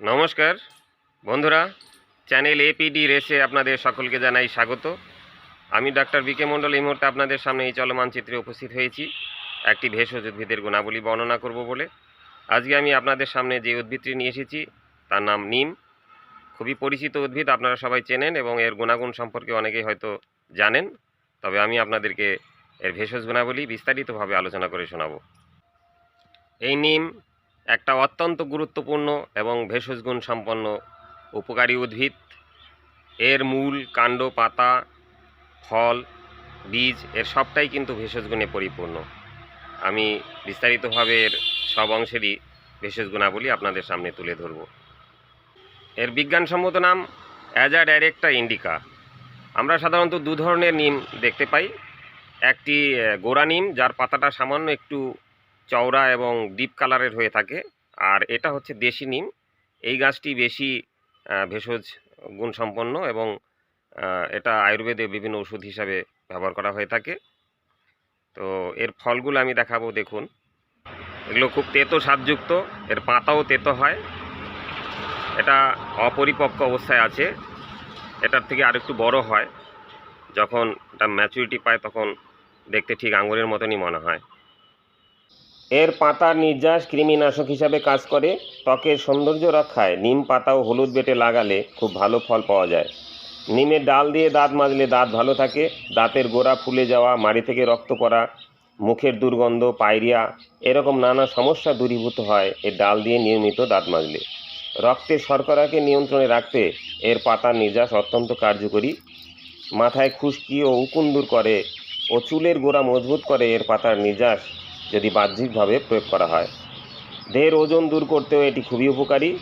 নমস্কার। বন্ধুরা, channel APD রেসে আপনাদের সকলকে জানাই স্বাগত। আমি ডাক্তার বিকে মণ্ডল এই মুহূর্তে আপনাদের সামনে এই চলমান চিত্রে উপস্থিত হয়েছি। একটি ভেষজ উদ্ভিদের গুণাবলী বর্ণনা করব বলে। আজকে আমি আপনাদের সামনে যে উদ্ভিদটি নিয়ে এসেছি, তার নাম নিম। খুবই পরিচিত উদ্ভিদ, আপনারা সবাই চেনেন এবং এর গুণাগুণ সম্পর্কে অনেকেই হয়তো জানেন। তবে আমি আপনাদেরকে এর ভেষজ গুণাবলী বিস্তারিতভাবে আলোচনা করে শোনাব। এই নিম একটা অত্যন্ত গুরুত্বপূর্ণ এবং ভেষজ গুণ সম্পন্ন উপকারী উদ্ভিদ। এর মূল কাণ্ড, পাতা, ফল, বীজ, এর সবটাই কিন্তু ভেষজ গুণে পরিপূর্ণ। আমি বিস্তারিতভাবে এর সব অংশেরই ভেষজ গুণাবলী আপনাদের সামনে তুলে ধরব। এর বিজ্ঞানসম্মত নাম অ্যাজা ডাইরেক্টা ইন্ডিকা। আমরা সাধারণত দু ধরনের নিম দেখতে পাই। একটি গোড়া নিম, যার পাতাটা সামান্য একটু চওড়া এবং ডিপ কালারের হয়ে থাকে। আর এটা হচ্ছে দেশি নিম। এই গাছটি বেশি ভেষজ গুণসম্পন্ন এবং এটা আয়ুর্বেদে বিভিন্ন ওষুধ হিসাবে ব্যবহার করা হয়ে থাকে। তো এর ফলগুলো আমি দেখাবো, দেখুন। এগুলো খুব তেতো স্বাদযুক্ত, এর পাতাও তেতো হয়। এটা অপরিপক্ক অবস্থায় আছে। এটার থেকে আরেকটু বড় হয়। যখন এটা ম্যাচুরিটি পায়, তখন দেখতে ঠিক আঙুরের মতনই মনে হয়। এর পাতার নির্যাস কৃমিনাশক হিসাবে কাজ করে। ত্বকের সৌন্দর্য রক্ষায় নিম পাতা ও হলুদ বেটে লাগালে খুব ভালো ফল পাওয়া যায়। নিমের ডাল দিয়ে দাঁত মাজলে দাঁত ভালো থাকে। দাঁতের গোড়া ফুলে যাওয়া, মাড়ি থেকে রক্ত পড়া, মুখের দুর্গন্ধ, পায়রিয়া এরকম নানা সমস্যা দূরীভূত হয় এর ডাল দিয়ে নিয়মিত দাঁত মাজলে। রক্তের শর্করাকে নিয়ন্ত্রণে রাখতে এর পাতার নির্যাস অত্যন্ত কার্যকরী। মাথায় খুশকি ও উকুন দূর করে ও চুলের গোড়া মজবুত করে এর পাতার নির্যাস যদি বাহ্যিকভাবে প্রয়োগ করা হয়। দেহের ওজন দূর করতেও এটি খুবই উপকারী।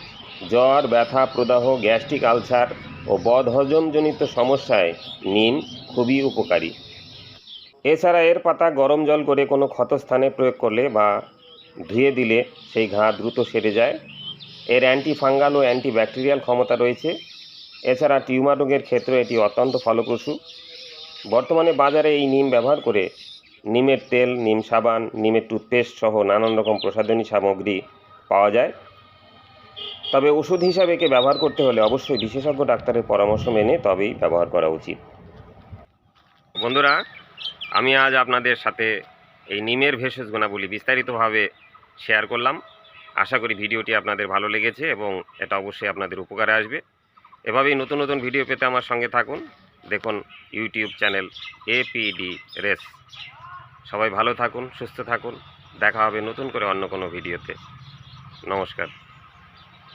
জ্বর, ব্যথা, প্রদাহ, গ্যাস্ট্রিক আলসার ও বদহজমজনিত সমস্যায় নিম খুবই উপকারী। এছাড়া এর পাতা গরম জল করে কোনো ক্ষতস্থানে প্রয়োগ করলে বা ধুয়ে দিলে সেই ঘা দ্রুত সেরে যায়। এর অ্যান্টি ফাঙ্গাল ও অ্যান্টিব্যাকটেরিয়াল ক্ষমতা রয়েছে। এছাড়া টিউমার রোগের ক্ষেত্রে এটি অত্যন্ত ফলপ্রসূ। বর্তমানে বাজারে এই নিম ব্যবহার করে নিমের তেল, নিম সাবান, নিমের টুথপেস্ট সহ নানান রকম প্রসাধনী সামগ্রী পাওয়া যায়। তবে ওষুধ হিসাবে একে ব্যবহার করতে হলে অবশ্যই বিশেষজ্ঞ ডাক্তারের পরামর্শ মেনে তবেই ব্যবহার করা উচিত। বন্ধুরা, আমি আজ আপনাদের সাথে এই নিমের ভেষজ গুণাবলী বিস্তারিতভাবে শেয়ার করলাম। আশা করি ভিডিওটি আপনাদের ভালো লেগেছে এবং এটা অবশ্যই আপনাদের উপকারে আসবে। এভাবেই নতুন নতুন ভিডিও পেতে আমার সঙ্গে থাকুন। দেখুন ইউটিউব চ্যানেল এপিডি রেস। সবাই ভালো থাকুন সুস্থ থাকুন। দেখা হবে নতুন করে অন্য কোনো ভিডিওতে। নমস্কার।